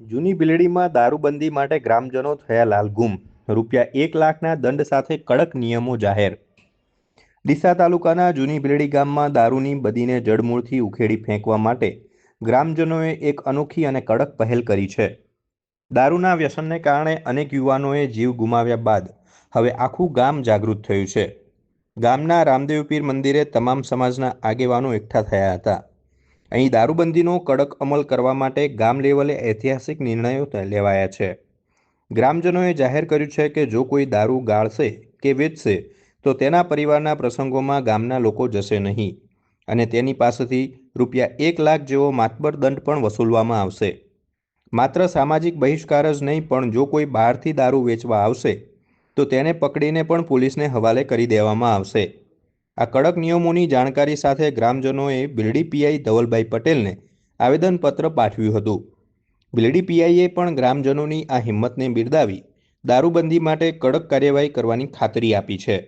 જૂની બિલડીમાં દારૂબંધી માટે ગ્રામજનો થયા લાલગુમ રૂપિયા એક લાખના દંડ સાથે કડક નિયમો જાહેર. ડીસા તાલુકાના જૂની બિલડી ગામમાં દારૂની બદીને જડમૂળથી ઉખેડી ફેંકવા માટે ગ્રામજનોએ એક અનોખી અને કડક પહેલ કરી છે. દારૂના વ્યસનને કારણે અનેક યુવાનોએ જીવ ગુમાવ્યા બાદ હવે આખું ગામ જાગૃત થયું છે. ગામના રામદેવપીર મંદિરે તમામ સમાજના આગેવાનો એકઠા થયા હતા. અહીં દારૂબંધીનો કડક અમલ કરવા માટે ગામ લેવલે ઐતિહાસિક નિર્ણયો લેવાયા છે. ગ્રામજનોએ જાહેર કર્યું છે કે જો કોઈ દારૂ ગાળશે કે વેચશે, તો તેના પરિવારના પ્રસંગોમાં ગામના લોકો જશે નહીં અને તેની પાસેથી રૂપિયા એક લાખ જેવો માતબર દંડ પણ વસૂલવામાં આવશે. માત્ર સામાજિક બહિષ્કાર જ નહીં, પણ જો કોઈ બહારથી દારૂ વેચવા આવશે, તો તેને પકડીને પણ પોલીસને હવાલે કરી દેવામાં આવશે. આ કડક નિયમોની જાણકારી સાથે ગ્રામજનોએ બિલડી પીઆઈ ધવલભાઈ પટેલને આવેદનપત્ર પાઠવ્યું હતું. બિલડી પીઆઈએ પણ ગ્રામજનોની આ હિંમતને બિરદાવી દારૂબંધી માટે કડક કાર્યવાહી કરવાની ખાતરી આપી છે.